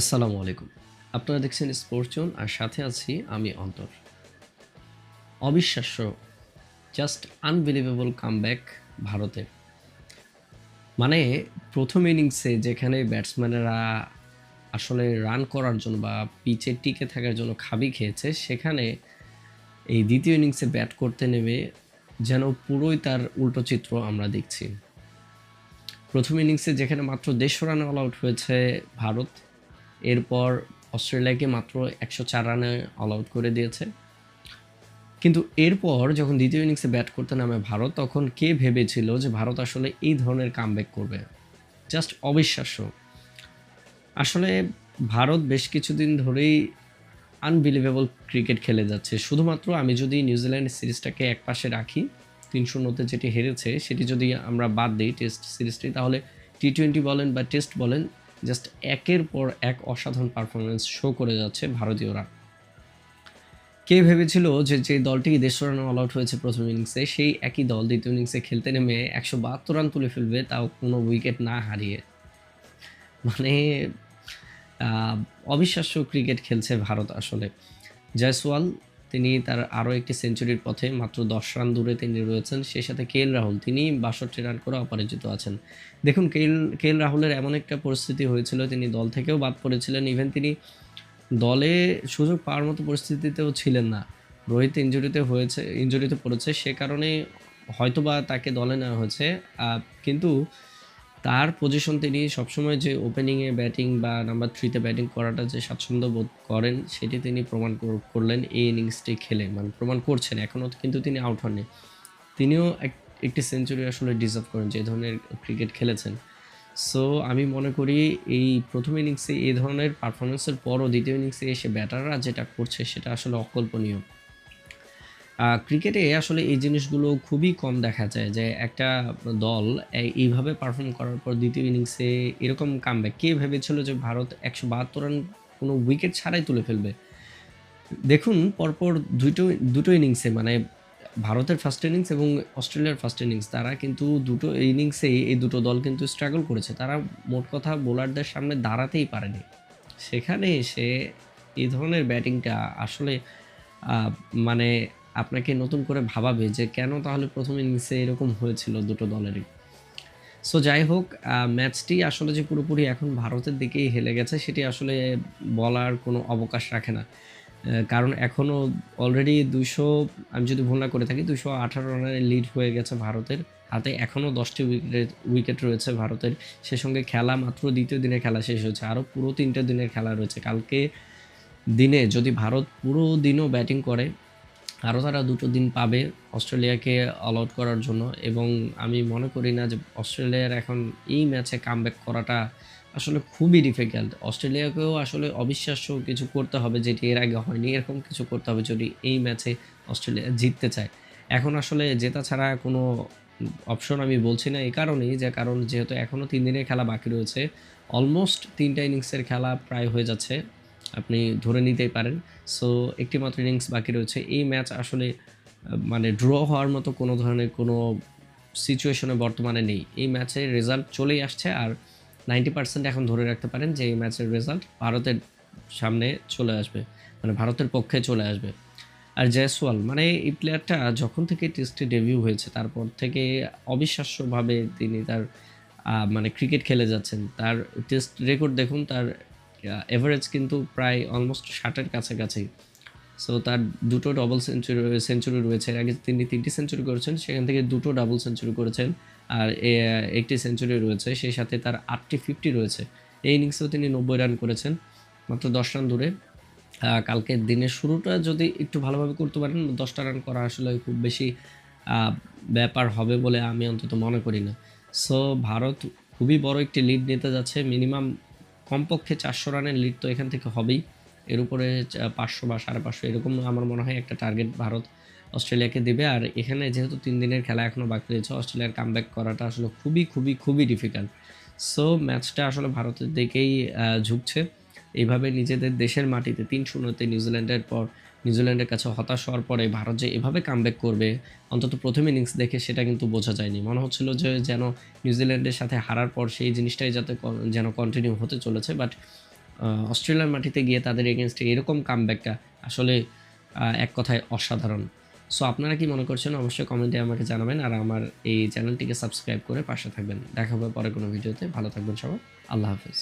আসসালামু আলাইকুম। আপনারা দেখছেন স্পোর্টজন আর সাথে আছি আমি অন্তর। অবিশ্বাস্য জাস্ট আনবিলিভেবল কামব্যাক ভারতের। মানে প্রথম ইনিংসে যেখানে ব্যাটসম্যানেরা আসলে রান করার জন্য বা পিচে টিকে থাকার জন্য খাবি খেয়েছে, সেখানে এই দ্বিতীয় ইনিংসে ব্যাট করতে নেমে যেন পুরোই তার উল্টো চিত্র আমরা দেখছি। প্রথম ইনিংসে যেখানে মাত্র দেড়শো রানে অল আউট হয়েছে ভারত এরপর অস্ট্রেলিয়াকে মাত্র একশো চার রানে অল আউট করে দিয়েছে। কিন্তু এরপর যখন দ্বিতীয় ইনিংসে ব্যাট করতে নামে ভারত, তখন কে ভেবেছিল যে ভারত আসলে এই ধরনের কামব্যাক করবে? জাস্ট অবিশ্বাস্য। আসলে ভারত বেশ কিছুদিন ধরেই আনবিলিভেবল ক্রিকেট খেলে যাচ্ছে। শুধুমাত্র আমি যদি নিউজিল্যান্ড সিরিজটাকে এক পাশে রাখি, তিন শূন্যতে যেটি হেরেছে, সেটি যদি আমরা বাদ দিই টেস্ট সিরিজটি, তাহলে টি টোয়েন্টি বলেন বা টেস্ট বলেন জাস্ট একের পর এক অসাধারণ পারফরমেন্স শো করে যাচ্ছে ভারতীয়রা। কে ভেবেছিল যে যে দলটি দেড়শো রানে অল আউট হয়েছে প্রথম ইনিংসে সেই একই দল দ্বিতীয় ইনিংসে খেলতে নেমে একশো বাহাত্তর রান তুলে ফেলবে, তাও কোনো উইকেট না হারিয়ে। মানে অবিশ্বাস্য ক্রিকেট খেলছে ভারত আসলে। জয়সওয়াল তিনি তার আরও একটি সেঞ্চুরির পথে মাত্র দশ রান দূরে তিনি রয়েছেন। সেই সাথে কে রাহুল, তিনি বাষট্টি রান করে অপরাজিত আছেন। দেখুন কেএল কেএল রাহুলের এমন একটা পরিস্থিতি হয়েছিল, তিনি দল থেকেও বাদ পড়েছিলেন। ইভেন তিনি দলে সুযোগ পাওয়ার মতো পরিস্থিতিতেও ছিলেন না। রোহিত ইঞ্জুরিতে হয়েছে, ইঞ্জুরিতে পড়েছে, সে কারণে হয়তোবা তাকে দলে নেওয়া হয়েছে। কিন্তু তার পজিশন তিনি সবসময় যে ওপেনিংয়ে ব্যাটিং বা নাম্বার থ্রিতে ব্যাটিং করাটা যে স্বাচ্ছন্দ্য বোধ করেন, সেটি তিনি প্রমাণ কর- করলেন এই ইনিংসটি খেলে। মানে প্রমাণ করছেন এখনও কিন্তু তিনি আউট হননি। তিনিও এক- একটি সেঞ্চুরি আসলে ডিজার্ভ করেন, যে ধরনের ক্রিকেট খেলেছেন। সো আমি মনে করি এই প্রথম ইনিংসে এই ধরনের পারফরমেন্সের পরও দ্বিতীয় ইনিংসে এসে ব্যাটাররা যেটা করছে, সেটা আসলে অকল্পনীয়। ক্রিকেটে আসলে এই জিনিসগুলো খুবই কম দেখা যায় যে একটা দল এইভাবে পারফর্ম করার পর দ্বিতীয় ইনিংসে এরকম কামব্যাক কে ভেবেছিল যে ভারত একশো বাহাত্তর রান কোনো উইকেট ছাড়াই তুলে ফেলবে? দেখুন, পরপর দুটো দুটো ইনিংসে মানে ভারতের ফার্স্ট ইনিংস এবং অস্ট্রেলিয়ার ফার্স্ট ইনিংস তারা কিন্তু দুটো ইনিংসেই এই দুটো দল কিন্তু স্ট্রাগল করেছে। তারা মোট কথা বোলারদের সামনে দাঁড়াতেই পারেনি। সেখানে এসে এই ধরনের ব্যাটিংটা আসলে মানে আপনাকে নতুন করে ভাবাবে যে কেন তাহলে প্রথম ইনিংসে এরকম হয়েছিল দুটো দলেরই। সো যাই হোক ম্যাচটি আসলে যে পুরোপুরি এখন ভারতের দিকেই হেলে গেছে, সেটি আসলে বলার কোনো অবকাশ রাখে না। কারণ এখনও অলরেডি দুশো আমি যদি ভুল না করে থাকি দুশো আঠারো রানের লিড হয়ে গেছে ভারতের হাতে। এখনও দশটি উইকেট উইকেট রয়েছে ভারতের। সে সঙ্গে খেলা মাত্র দ্বিতীয় দিনে খেলা শেষ হয়েছে। আরও পুরো তিনটে দিনের খেলা রয়েছে। কালকে দিনে যদি ভারত পুরো দিনও ব্যাটিং করে আরও তারা দুটো দিন পাবে অস্ট্রেলিয়াকে অল আউট করার জন্য এবং আমি মনে করি না যে অস্ট্রেলিয়ার এখন এই ম্যাচে কামব্যাক করাটা আসলে খুবই ডিফিকাল্ট অস্ট্রেলিয়াকেও আসলে অবিশ্বাস্য কিছু করতে হবে যেটি এর আগে হয়নি, এরকম কিছু করতে হবে যদি এই ম্যাচে অস্ট্রেলিয়া জিততে চায়। এখন আসলে জেতা ছাড়া কোনো অপশন আমি বলছি না, এই কারণেই যে কারণ যেহেতু এখনও তিন দিনের খেলা বাকি রয়েছে অলমোস্ট তিনটা ইনিংসের খেলা প্রায় হয়ে যাচ্ছে। আপনি ধরে নিতেই পারেন। সো একটি মাত্র ইনিংস বাকি রয়েছে। এই ম্যাচ আসলে মানে ড্র হওয়ার মতো কোনো ধরনের কোনো সিচুয়েশনে বর্তমানে নেই। এই ম্যাচে রেজাল্ট চলেই আসছে আর নাইনটি পার্সেন্ট এখন ধরে রাখতে পারেন যে এই ম্যাচের রেজাল্ট ভারতের সামনে চলে আসবে। মানে ভারতের পক্ষে চলে আসবে। আর জয়সওয়াল মানে এই প্লেয়ারটা যখন থেকে টেস্টে ডেবিউ হয়েছে, তারপর থেকে অবিশ্বাস্যভাবে তিনি তার মানে ক্রিকেট খেলে যাচ্ছেন। তার টেস্ট রেকর্ড দেখুন, তার এভারেজ কিন্তু প্রায় অলমোস্ট ষাটের কাছাকাছি। সো তার দুটো ডবল সেঞ্চুরি সেঞ্চুরি রয়েছে। এর আগে তিনি তিনটি সেঞ্চুরি করেছেন, সেখান থেকে দুটো ডাবল সেঞ্চুরি করেছেন, আর একটি সেঞ্চুরি রয়েছে, সেই সাথে তার আটটি ফিফটি রয়েছে। এই ইনিংসেও তিনি নব্বই রান করেছেন, মাত্র দশ রান দূরে। কালকের দিনের শুরুটা যদি একটু ভালোভাবে করতে পারেন, দশটা রান করা আসলে খুব বেশি ব্যাপার হবে বলে আমি অন্তত মনে করি না। সো ভারত খুবই বড় একটি লিড নিতে যাচ্ছে মিনিমাম কমপক্ষে চারশো রানের লিড তো এখান থেকে হবেই। এর উপরে পাঁচশো বা সাড়ে পাঁচশো এরকম আমার মনে হয় একটা টার্গেট ভারত অস্ট্রেলিয়াকে দেবে। আর এখানে যেহেতু তিন দিনের খেলা এখনও বাকি রয়েছে, অস্ট্রেলিয়ার কামব্যাক করাটা আসলে খুবই খুবই খুবই ডিফিকাল্ট সো ম্যাচটা আসলে ভারতের দিকেই ঝুঁকছে। এইভাবে নিজেদের দেশের মাটিতে তিন শূন্যতে নিউজিল্যান্ডের পর নিউজিল্যান্ডের কাছে হতাশ হওয়ার পরে ভারত যে এভাবে কামব্যাক করবে, অন্তত প্রথম ইনিংস দেখে সেটা কিন্তু বোঝা যায়নি। মনে হচ্ছিল যে যেন নিউজিল্যান্ডের সাথে হারার পর সেই জিনিসটাই যাতে যেন কন্টিনিউ হতে চলেছে বাট অস্ট্রেলিয়ার মাটিতে গিয়ে তাদের এগেনস্টে এরকম কামব্যাকটা আসলে এক কথায় অসাধারণ। সো আপনারা কি মনে করছেন? অবশ্যই কমেন্টে আমাকে জানাবেন আর আমার এই চ্যানেলটিকে সাবস্ক্রাইব করে পাশে থাকবেন। দেখা হবে পরে কোনো ভিডিওতে। ভালো থাকবেন সবাই। আল্লাহ হাফেজ।